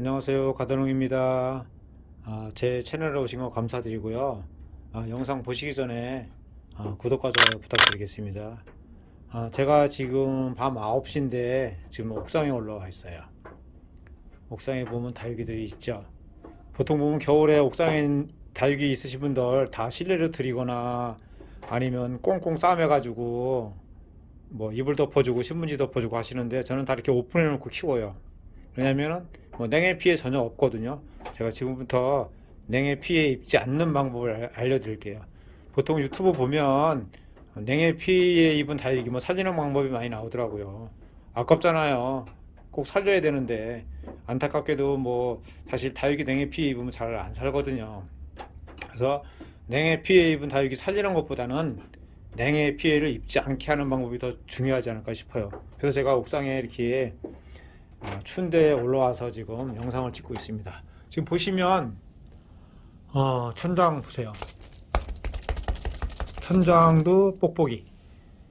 안녕하세요. 가다롱입니다. 아, 제 채널에 오신 거 감사드리고요. 아, 영상 보시기 전에 아, 구독과 좋아요 부탁드리겠습니다. 아, 제가 지금 밤 9시인데 지금 옥상에 올라와 있어요. 옥상에 보면 다육이들이 있죠. 보통 보면 겨울에 옥상에 다육이 있으신 분들 다 실내로 들이거나 아니면 꽁꽁 싸매 가지고 뭐 이불 덮어주고 신문지 덮어주고 하시는데 저는 다 이렇게 오픈해 놓고 키워요 왜냐면은 뭐 냉해 피해 전혀 없거든요. 제가 지금부터 냉해 피해 입지 않는 방법을 알- 알려드릴게요. 보통 유튜브 보면 냉해 피해 입은 다육이 뭐 살리는 방법이 많이 나오더라고요. 아깝잖아요. 꼭 살려야 되는데 안타깝게도 뭐 사실 다육이 냉해 피해 입으면 잘 안 살거든요. 그래서 냉해 피해 입은 다육이 살리는 것보다는 냉해 피해를 입지 않게 하는 방법이 더 중요하지 않을까 싶어요. 그래서 제가 옥상에 이렇게 아, 추운데 올라와서 지금 영상을 찍고 있습니다. 지금 보시면 어, 천장 보세요. 천장도 뽁뽁이.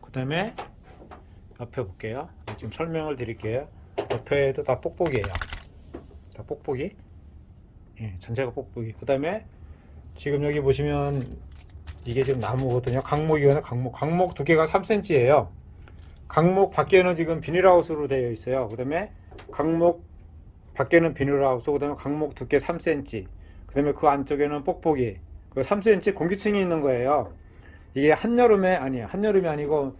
그 다음에 옆에 볼게요. 네, 지금 설명을 드릴게요. 옆에도 다 뽁뽁이에요. 다 뽁뽁이. 예, 전체가 뽁뽁이. 그 다음에 지금 여기 보시면 이게 지금 나무거든요. 강목이거든요. 강목. 강목 두께가 3cm예요. 강목 밖에는 지금 비닐하우스로 되어 있어요. 그 다음에 강목 밖에는 비닐하우스, 그 다음에 강목 두께 3cm, 그 다음에 그 안쪽에는 뽁뽁이, 그 3cm 공기층이 있는 거예요. 이게 한여름에, 아니에요. 한여름이 아니고,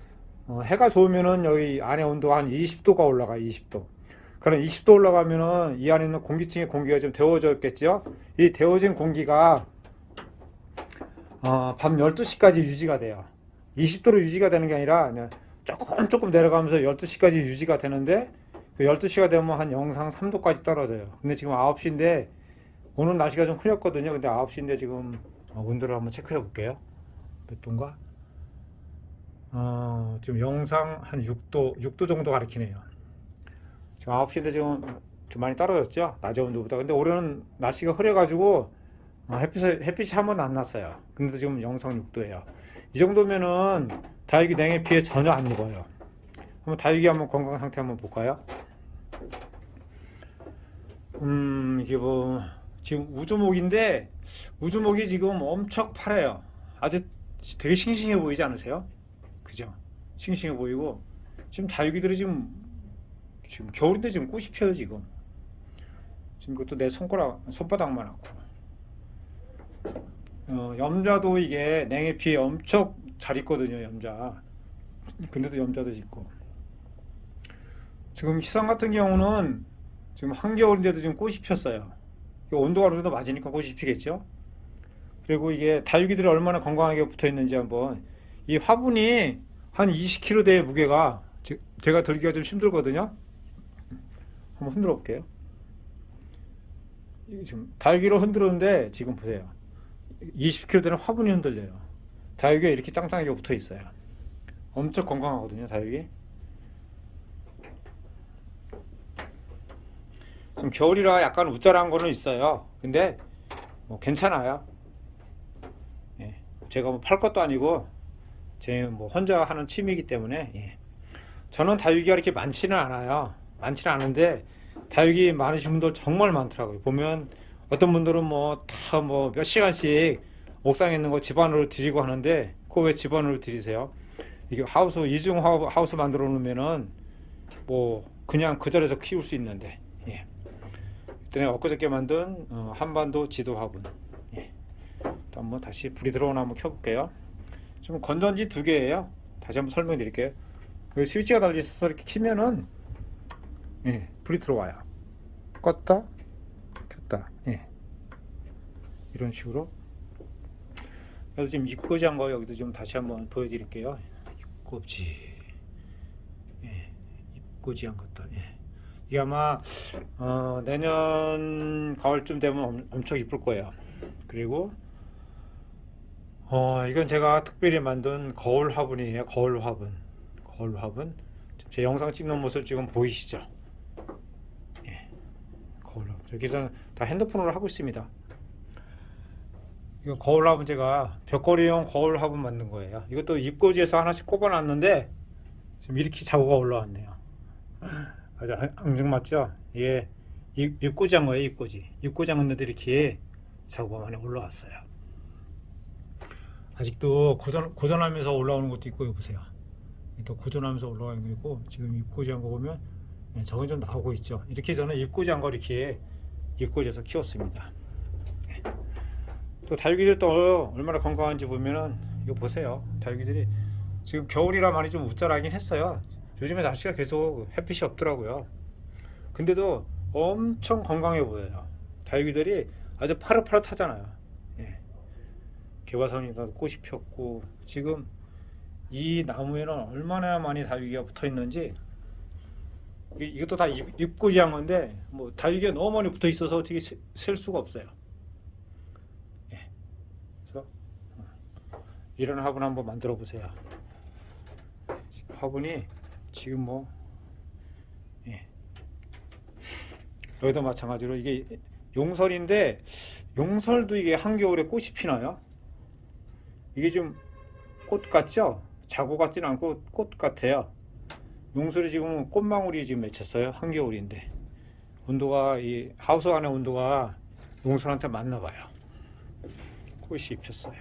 어, 해가 좋으면은 여기 안에 온도가 한 20도가 올라가, 20도. 그럼 20도 올라가면은 이 안에 있는 공기층의 공기가 좀 데워졌겠죠? 이 데워진 공기가, 어, 밤 12시까지 유지가 돼요. 20도로 유지가 되는 게 아니라, 조금 조금 내려가면서 12시까지 유지가 되는데, 그 12시가 되면 한 영상 3도까지 떨어져요. 근데 지금 9시인데 오늘 날씨가 좀 흐렸거든요. 근데 9시인데 지금 어, 온도를 한번 체크해 볼게요. 몇 도인가? 어, 지금 영상 한 6도, 6도 정도 가리키네요. 지금 9시인데 지금 좀 많이 떨어졌죠? 낮에 온도보다. 근데 올해는 날씨가 흐려가지고 어, 햇빛이, 햇빛이 한 번도 안 났어요. 근데 지금 영상 6도예요. 이 정도면은 다육이 냉해 피해 전혀 안 입어요. 한번 다육이 한번 건강 상태 한번 볼까요? 음 이게 뭐 지금 우주목인데 우주목이 지금 엄청 파래요. 아주 되게 싱싱해 보이지 않으세요? 그죠? 싱싱해 보이고 지금 다육이들이 지금 지금 겨울인데 지금 꽃이 펴요 지금. 지금 그것도 내 손가락 손바닥만 하고. 어, 염자도 이게 냉해 피해 엄청 잘 있거든요 염자. 근데도 염자도 있고. 지금 시상 같은 경우는 지금 한겨울인데도 지금 꽃이 폈어요. 온도가 어느 정도 맞으니까 꽃이 피겠죠. 그리고 이게 다육이들이 얼마나 건강하게 붙어 있는지 한번 이 화분이 한 20kg 대 무게가 지- 제가 들기가 좀 힘들거든요. 한번 흔들어 볼게요. 지금 다육이로 흔들었는데 지금 보세요. 20kg 되는 화분이 흔들려요. 다육이가 이렇게 짱짱하게 붙어 있어요. 엄청 건강하거든요, 다육이. 좀 겨울이라 약간 우짜란 거는 있어요. 근데 뭐 괜찮아요. 예. 제가 뭐 팔 것도 아니고 제 뭐 혼자 하는 취미이기 때문에 예. 저는 다육이가 이렇게 많지는 않아요. 많지는 않은데 다육이 많으신 분들 정말 많더라고요. 보면 어떤 분들은 뭐 다 뭐 몇 시간씩 옥상에 있는 거 집안으로 들이고 하는데 그거 왜 집안으로 들이세요? 이게 하우스 이중 하우- 하우스 만들어 놓으면은 뭐 그냥 그 자리에서 키울 수 있는데 예. 그때 엊그저께 만든 어, 한반도 지도 화분. 예. 또 한번 다시 불이 들어오나 한번 켜볼게요. 지금 건전지 두 개예요. 다시 한번 설명드릴게요. 여기 스위치가 달려 있어서 이렇게 키면은 예, 불이 들어와요. 껐다, 켰다. 예. 이런 식으로. 그래서 지금 입고지한 거 여기도 좀 다시 한번 보여드릴게요. 입고지. 예, 입고지한 것들. 예. 이게 아마 어, 내년 가을쯤 되면 엄, 엄청 이쁠 거예요. 그리고 어, 이건 제가 특별히 만든 거울 화분이에요. 거울 화분. 거울 화분. 제 영상 찍는 모습 지금 보이시죠? 예. 거울 화분. 여기서 다 핸드폰으로 하고 있습니다. 이거 거울 화분 제가 벽걸이용 거울 화분 만든 거예요. 이것도 입고지에서 하나씩 꼽아놨는데 지금 이렇게 자구가 올라왔네요. 아주 앙증맞죠? 예, 입, 입고장 거예요, 입고지. 입고장 했는데 이렇게 많이 올라왔어요. 아직도 고전, 고전하면서 올라오는 것도 있고, 보세요. 또 고전하면서 올라가는 거 있고, 지금 입고장 거 보면, 네, 저건 좀 나오고 있죠. 이렇게 저는 입고장 거 이렇게 입고져서 키웠습니다. 네. 또 다육이들 또 얼마나 건강한지 보면은, 이거 보세요. 다육이들이 지금 겨울이라 많이 좀 우짜라긴 했어요. 요즘에 날씨가 계속 햇빛이 없더라고요. 근데도 엄청 건강해 보여요. 다육이들이 아주 파릇파릇하잖아요. 예. 개화선이가 꽃이 폈고 지금 이 나무에는 얼마나 많이 다육이가 붙어 있는지 이- 이것도 다 입- 입고지한 건데 뭐 다육이가 너무 많이 붙어 있어서 어떻게 세- 셀 수가 없어요. 예. 그래서 어, 이런 화분 한번 만들어 보세요. 화분이 지금 뭐 예. 여기도 마찬가지로 이게 용설인데 용설도 이게 한겨울에 꽃이 피나요? 이게 좀 꽃 같죠? 자구 같지는 않고 꽃 같아요. 용설이 지금 꽃망울이 지금 맺혔어요. 한겨울인데 온도가 이 하우스 안의 온도가 용설한테 맞나 봐요. 꽃이 피었어요.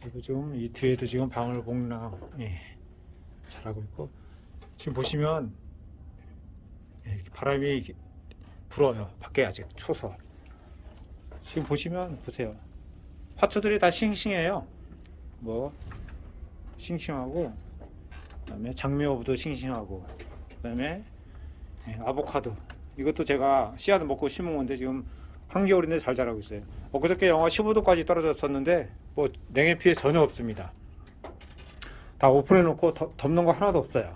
그리고 지금 이 뒤에도 지금 방울복랑 예, 잘하고 있고 지금 보시면 예, 바람이 불어요. 밖에 아직 추워서 지금 보시면 보세요. 화초들이 다 싱싱해요. 뭐 싱싱하고 그 다음에 장미호부도 싱싱하고 그 다음에 예, 아보카도 이것도 제가 씨앗을 먹고 심은 건데 지금 한겨울인데 잘 자라고 있어요. 엊그저께 영하 15도까지 떨어졌었는데 뭐 냉해 피해 전혀 없습니다. 다 오픈해 놓고 덮- 덮는 거 하나도 없어요.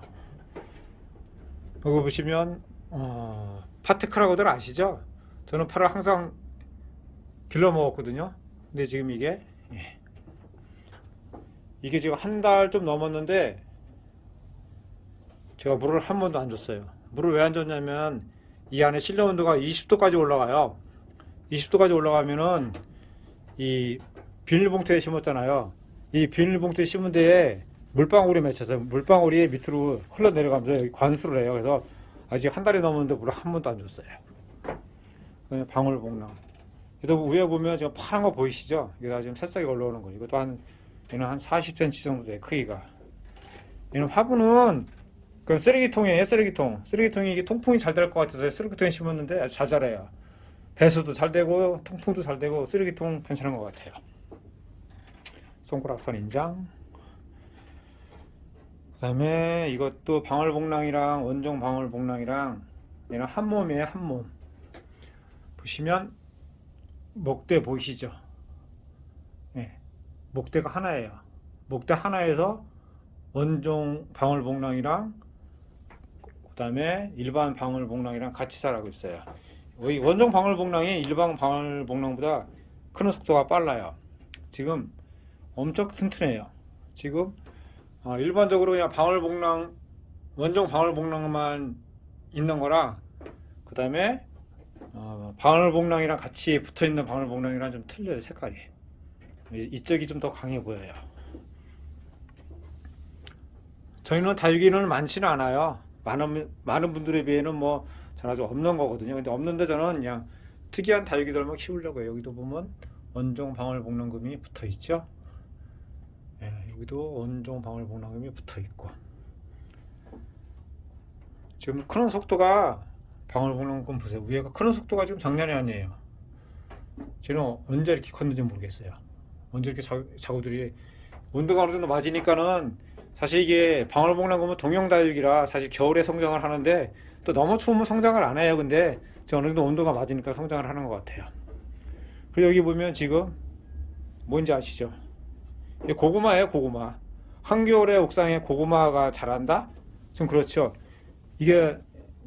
여기 보시면 어, 파테크라고들 아시죠? 저는 파를 항상 길러 먹었거든요. 근데 지금 이게 예. 이게 지금 한 달 좀 넘었는데 제가 물을 한 번도 안 줬어요. 물을 왜 안 줬냐면 이 안에 실내 온도가 20도까지 올라가요. 20도까지 올라가면은 이 비닐봉투에 심었잖아요. 이 비닐봉투에 심은 데에 물방울이 맺혀서 물방울이 밑으로 흘러내려가면서 여기 관수를 해요. 그래서 아직 한 달이 넘었는데 물을 한 번도 안 줬어요. 방울복랑. 그래도 위에 보면 지금 파란 거 보이시죠? 이게 다 지금 새싹이 올라오는 거예요. 이것도 한 얘는 한 40cm 정도 돼요. 크기가. 얘는 화분은 그 쓰레기통이에요. 쓰레기통. 쓰레기통이 이게 통풍이 잘 될 것 같아서 쓰레기통에 심었는데 아주 잘 자라요. 배수도 잘 되고 통풍도 잘 되고 쓰레기통 괜찮은 것 같아요. 손가락선 인장. 그 다음에 이것도 방울복랑이랑 원종 방울복랑이랑 얘는 한 몸이에요, 한 몸. 보시면 목대 보이시죠? 예. 목대가 하나예요. 목대 하나에서 원종 방울복랑이랑 그 다음에 일반 방울복랑이랑 같이 자라고 있어요. 이 원종 방울복랑이 일반 방울복랑보다 크는 속도가 빨라요. 지금 엄청 튼튼해요. 지금 어, 일반적으로 그냥 방울복랑 원종 방울복랑만 있는 거랑 그다음에 어, 방울복랑이랑 같이 붙어 있는 방울복랑이랑 좀 틀려요 색깔이. 이- 이쪽이 좀 더 강해 보여요. 저희는 다육이는 많지는 않아요. 많은 많은 분들에 비해는 뭐 잘아주 없는 거거든요. 근데 없는데 저는 그냥 특이한 다육이들만 키우려고 해요. 여기도 보면 원종 방울복랑금이 붙어 있죠. 예, 여기도 원종 방울 복랑금이 붙어 있고 지금 크는 속도가 방울 복랑금 보세요. 위에가 크는 속도가 지금 장난이 아니에요. 쟤는 언제 이렇게 컸는지 모르겠어요. 언제 이렇게 자, 자구들이 온도가 어느 정도 맞으니까는 사실 이게 방울 복랑금은 동형다육이라 사실 겨울에 성장을 하는데 또 너무 추우면 성장을 안 해요. 근데 지금 어느 정도 온도가 맞으니까 성장을 하는 것 같아요. 그리고 여기 보면 지금 뭔지 아시죠? 고구마예요, 고구마. 한겨울에 옥상에 고구마가 자란다? 좀 그렇죠. 이게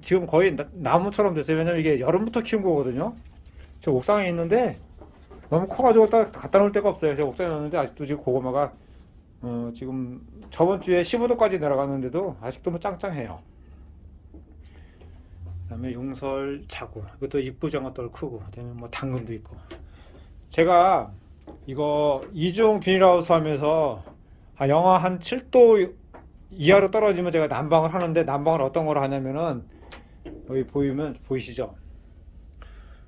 지금 거의 나- 나무처럼 됐어요. 왜냐면 이게 여름부터 키운 거거든요. 저 옥상에 있는데 너무 커가지고 딱 갖다 놓을 데가 없어요. 제가 옥상에 놨는데 아직도 지금 고구마가 어, 지금 저번 주에 15도까지 내려갔는데도 아직도 뭐 짱짱해요. 그 다음에 용설 자구 이것도 이쁘장어 떨 크고 그다음에 뭐 당근도 있고 제가 이거 이중 비닐하우스 하면서 한 영하 한 7도 이하로 떨어지면 제가 난방을 하는데 난방을 어떤 걸 하냐면은 여기 보이면 보이시죠?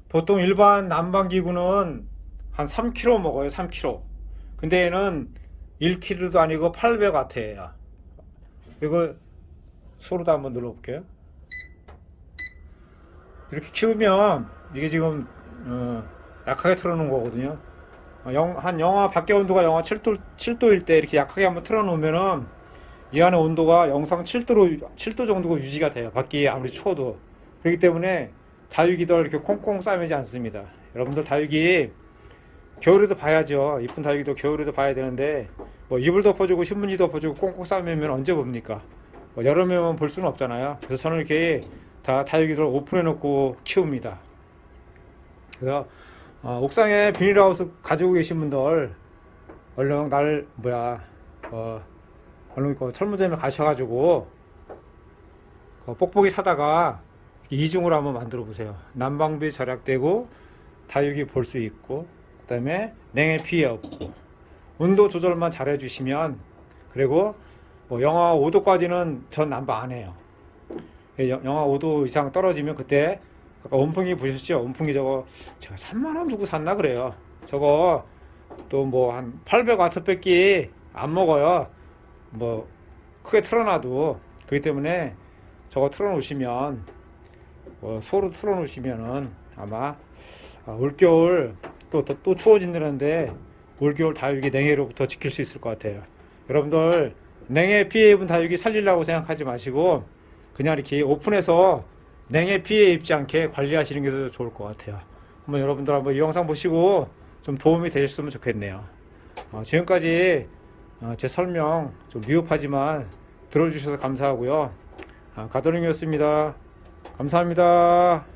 보통 일반 난방 기구는 한 3kg 먹어요. 3kg. 근데 얘는 1kg도 아니고 800W예요. 이거 소로도 한번 눌러볼게요. 이렇게 키우면 이게 지금 어, 약하게 틀어놓은 거거든요. 어, 영, 한 영하 밖에 온도가 영하 7도 7도일 때 이렇게 약하게 한번 틀어놓으면은 이 안에 온도가 영상 7도로 7도 정도가 유지가 돼요. 밖이 아무리 추워도 그렇기 때문에 다육이들 이렇게 콩콩 싸매지 않습니다. 여러분들 다육이 겨울에도 봐야죠. 이쁜 다육이도 겨울에도 봐야 되는데 뭐 이불 덮어주고 신문지 덮어주고 꽁꽁 싸매면 언제 봅니까? 뭐 여름에만 볼 수는 없잖아요. 그래서 저는 이렇게 다 다육이들 오픈해 놓고 키웁니다. 그래서 어, 옥상에 비닐하우스 가지고 계신 분들 얼른 날 뭐야 어, 얼른 그 철무점에 가셔가지고 그 뽁뽁이 사다가 이중으로 한번 만들어 보세요. 난방비 절약되고 다육이 볼 수 있고 그 다음에 냉해 피해 없고 온도 조절만 잘 해주시면 그리고 뭐 영하 5도까지는 전 난방 안 해요. 예, 영- 영하 5도 이상 떨어지면 그때 아까 온풍기 보셨죠? 온풍기 저거 제가 3만 원 주고 샀나 그래요. 저거 또 뭐 한 800와트 뺏기 안 먹어요. 뭐 크게 틀어놔도 그렇기 때문에 저거 틀어놓으시면 뭐 소로 틀어놓으시면은 아마 아, 올겨울 또, 또, 또 추워진다는데 올겨울 다육이 냉해로부터 지킬 수 있을 것 같아요. 여러분들 냉해 피해 입은 다육이 살리려고 생각하지 마시고 그냥 이렇게 오픈해서 냉해 피해 입지 않게 관리하시는 게 더 좋을 것 같아요. 한번 여러분들 한번 이 영상 보시고 좀 도움이 되셨으면 좋겠네요. 어, 지금까지 어, 제 설명 좀 미흡하지만 들어주셔서 감사하고요. 아, 가도링이었습니다. 감사합니다.